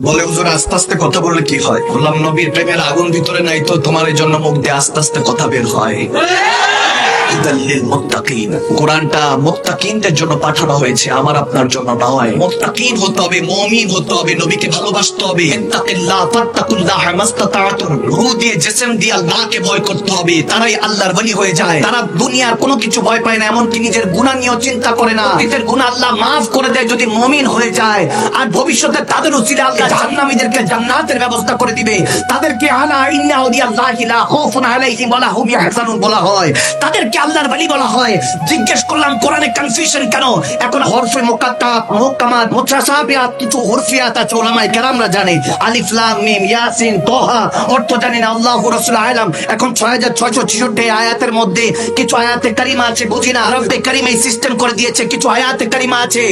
বলে, হুজুর, আস্তে আস্তে কথা বললে কি হয় বললাম, নবীর প্রেমের আগুন ভিতরে নাই তো, তোমার এই জন্য মুখ দিয়ে আস্তে আস্তে কথা বের হয়। কোরআনটা মুত্তাকিনদের জন্য পাঠানো হয়েছে, আমার আপনার জন্য নয়। মুত্তাকিন হতে হবে, মুমিন হতে হবে, নবীকে ভালোবাসতে হবে। ইত্তাকিল্লাহ, ফাত্তাকুল্লাহ মাস্তাতাতুম রূহ দিয়ে, জিসম দিয়ে আল্লাহকে ভয় করতে হবে। তারাই আল্লাহর বলি হয়ে যায়। তারা দুনিয়ার কোনো কিছু ভয় পায় না, এমনকি নিজের গুনাহ নিয়েও চিন্তা করে না। নিজের গুনাহ আল্লাহ মাফ করে দেয় যদি মুমিন হয়ে যায়। আর ভবিষ্যতে তাদের উচিত আল্লাহ জাহান্নামীদেরকে জান্নাতের ব্যবস্থা করে দিবে। তাদেরকে আলা ইন্না আউলিয়াল্লাহি লা খাউফুন আলাইহিম ওয়া লা হুম ইয়াহজানুন বলা হয়। তাদেরকে আল্লাহর বলি বলা হয়। জিজ্ঞেস করলাম, কোরআনে কনফিউশন কেন? এখন হরফে মুকাত্তাব মুহকামাত মুতাশাবিহাত কিছু হরফিয়াত আছে ওলামায়ে কেরামরা জানে। আলিফ, লাম, মিম, ইয়াসিন, তোহা, অর্থ জানি না রাসূল আলাম। এখন 6666 আয়াতের মধ্যে কিছু আয়াতে কারিমা আছে, বুঝি না? কারিম সিস্টেম করে দিয়েছে, কিছু আয়াতে কারিমা আছে।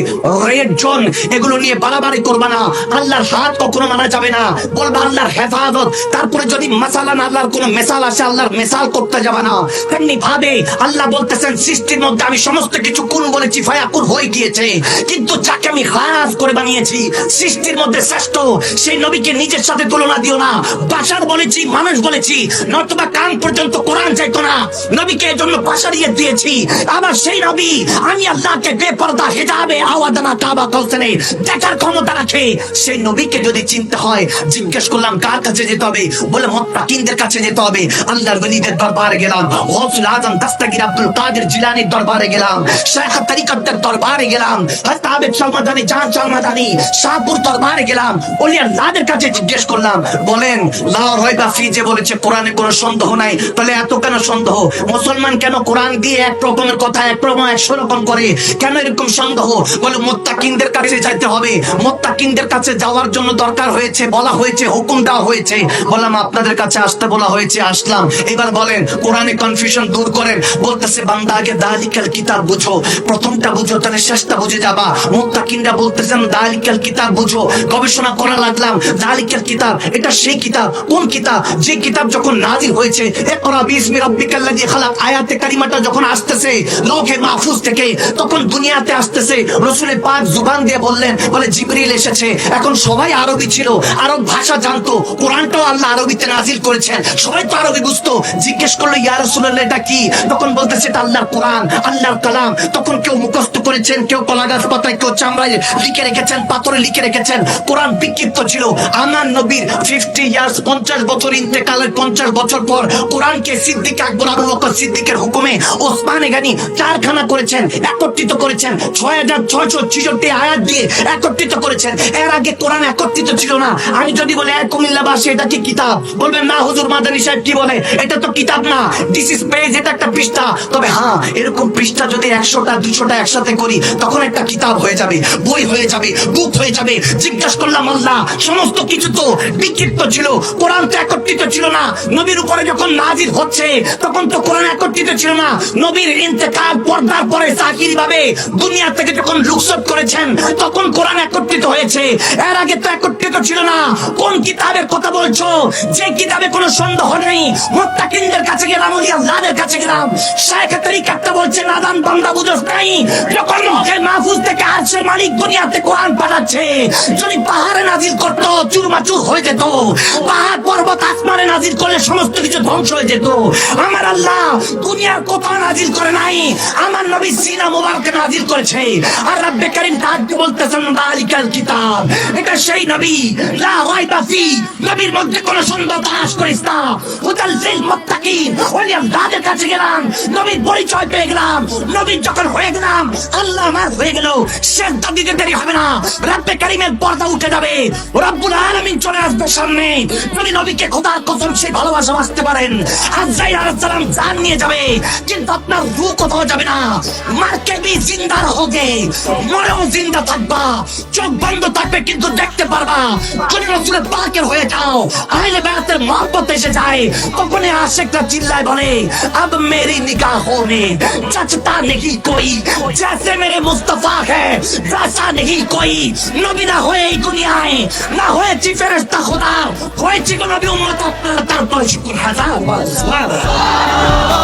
রেড জোন এগুলো নিয়ে বাড়াবাড়ি করবা না। আল্লাহর হাত কখনো মানা যাবে না। বলবা আল্লাহর হেফাজত। তারপরে যদি মাসালা না আল্লাহর কোনো মেসাল আসে, আল্লাহর মেসাল করতে যাবে না। তেমনি ভাবে আল্লাহ বলতেছেন, সৃষ্টির মধ্যে আমি সমস্ত কিছু কোন বলেছি ফায়াকুন হয়ে গিয়েছে। কিন্তু যাকে আমি খাস করে বানিয়েছি, সৃষ্টির মধ্যে শ্রেষ্ঠ, সেই নবীকে নিজের সাথে তুলনা দিও না। বাসার বলেছি, মানুষ বলেছি, নতুবা কান পর্যন্ত কোরআন চাইতো না। নবীকে এজন্য বাসারিয়ে দিয়েছি। আবার সেই নবী, আমি আল্লাহকে বেপরদা, হেজাবে, আওয়াদানা কাবা কৌশলে দেখার ক্ষমতা রাখে। সেই নবীকে যদি চিনতে হয়, জিজ্ঞেস করলাম, কার কাছে যেতে হবে? বলে মোত্তাকিনদের কাছে যেতে হবে। আল্লাহর ওলিদের দরবারে গেলাম গৌসুল আজম দাস্তাগির আব্দুল কাদের জিলানির দরবারে গেলাম, শেখ তরিকতের দরবারে গেলাম হযরত আবেদ সালমাদানি জান সালমাদানি শাহপুর দরবারে গেলাম ওলি আল্লাহদের কাছে জিজ্ঞেস করলাম, বলেন লাহোর হয় বা ফিজে বলেছে, কোরআনে কোনো সন্দেহ নাই, তাহলে এত কেন সন্দেহ? মুসলমান কেন কোরআন দিয়ে এক রকমের কথা, এক রকম, একশো রকম করে? কেন এরকম সন্দেহ? বলে, মোত্তাকিনদের কাছে যাইতে হবে, মোত্তাকিনদের কাছে যাওয়ার জন্য দরকার হয়েছে, বলা হয়েছে, হুকুম দেওয়া হয়েছে। বললাম, আপনাদের কাছে আসতে বলা হয়েছে, আসলাম। এবার বলেন, কোরআনে কনফিউশন দূর করেন বলতেছে, বান্দা, আগে দালিকাল কিতাব বুঝো। প্রথমটা বুঝো, তাহলে শেষটা বুঝে যাবা। মোত্তাকিনরা বলতেছেন, দালিকাল কিতাব বুঝো। গবেষণা করা লাগলাম, দালিকাল কিতাব, এটা সেই কিতাব, কোন কিতাব? যে কিতাব যখন নাজিল হয়েছে, ইকরা বিসমি রাব্বিকাল্লাযী খালাক। আয়াতে কারিমাটা যখন আসতেছে লৌহে মাহফুজ থেকে, তখন দুনিয়াতে আসতেছে, রসুলের পাক জুবান দিয়ে বললেন, বলে, জিবরিল এসেছে। এখন সবাই আরবি ছিল, আরব ভাষা জানতো, কোরআনটাও আল্লাহ আরবিতে নাজিল করেছেন। সবাই তো আরবি বুঝতো। জিজ্ঞেস করল, ইয়া রাসূলুল্লাহ, এটা কি? তখন বলতেছে এটা আল্লাহর কোরআন, আল্লাহর কালাম, তখন কেউ মুখস্থ করেছেন, কেউ কলাগাছ পাতায়, কেউ চামড়ায় লিখে রেখেছেন, পাথরে লিখে রেখেছেন। কোরআন বিক্ষিপ্ত ছিল। আমার নবীর ফিফটি ইয়ার্স পঞ্চাশ বছর ইন্তেকালের পঞ্চাশ বছর পর কোরআনকে সিদ্দিক আকবর, আবু বকর সিদ্দিকের হুকুমে ওসমানে গানি চারখানা করেছেন, একত্রিত করেছেন। ছয় হাজার ছয়শো ছিষট্টি আয়াত দিয়ে একত্রিত করেছেন। এর আগে কোরআন একত্রিত ছিল না। আমি যদি বলে এক কুমিল্লাবাসী এটা কি কিতাব? বলবেন, না, হুজুর মাদানী সাহেব কি বলে? এটা তো কিতাব না। দিস ইজ পেজ এটা একটা পৃষ্ঠা তবে হ্যাঁ এরকম পৃষ্ঠা যদি একশোটা, দুশোটা একসাথে করি, তখন একটা কিতাব হয়ে যাবে, বই হয়ে যাবে বুক হয়ে যাবে। জিজ্ঞাসা করলাম, আল্লাহ, সমস্ত কিছু তো বিক্ষিপ্ত ছিল, কোরআন তো একত্রিত ছিল না। নবীর উপরে যখন নাজির হচ্ছে, তখন তো কোরআন একত্রিত ছিল না। নবীর ইন্তেকাল পর্দার পরে চাকরি ভাবে দুনিয়া থেকে যখন লুকসত করেছেন, তখন কোরআন একত্রিত হয়েছে। এর আগে তো একত্রিত ছিল না। কোন কিতাবের কথা বলছো? যে কিতাবে কোনো সন্দেহ নেই। মোত্তাকিনদের কাছে গেলাম ওলি আল্লাহদের কাছে গেলাম। শায়েখ তরিকাতটা বলছে, নাদান বান্দা বুঝোস নাই। যখন মুখে মাহফুজ থেকে আরশের মালিক দুনিয়াতে কোরআন পাঠাচ্ছে। যদি পাহাড়ে নাজিল করতো, চুরমাচুর হয়ে যেত। পাহাড়, পর্বত, আসমানে নাজিল করলে সমস্ত কিছু ধ্বংস হয়ে যেত। আমার আল্লাহ দুনিয়ার কোথাও নাজিল করে নাই। আমার নবী সিনা মোবারকে নাজিল করেছে। আর রাব্বে কারীম তাকে বলতেছেন? দালিকাল কিতাব। এটা সেই নবী। লা রাইবা নবীর মধ্যে কোনো সন্দেহ তালাশ করিস না। হুদাল লিল মুত্তাকিন। ওলি আল্লাহদের কাছে গেলাম। পরিচয় পেয়ে গেলাম। যখন হয়ে গেলাম, আল্লাহ আমার হয়ে গেল। দিতে দেরি হবে না। রাব্বে কারীমের পর্দা উঠে যাবে। আলামিন চলে আসবে সামনে। নবীকে কসম সেই ভালোবাসা পারেন। জান নিয়ে যাবে। কিন্তু আপনার কোথাও যাবে না। বি রহোগে মরেও জিন্দা থাকবা। চোখ বন্ধ থাকবে কিন্তু দেখতে পারবা। যদি রসুলের পাকের হয়ে যাও, আহলে বায়াতের মহব্বত এসে যায় তখন আশেকটা চিল্লায় বলে अब मेरी निगाहों में जचता नहीं कोई जैसे मेरे मुस्तफा है वैसा नहीं कोई নবী না হয়ে এই দুনিয়ায় না হয়েছি ফেরেস্তা খোদা হয়েছি কোন নবী উম্মত আপনারা তারপরে শুকুর হাজার সুবহানাল্লাহ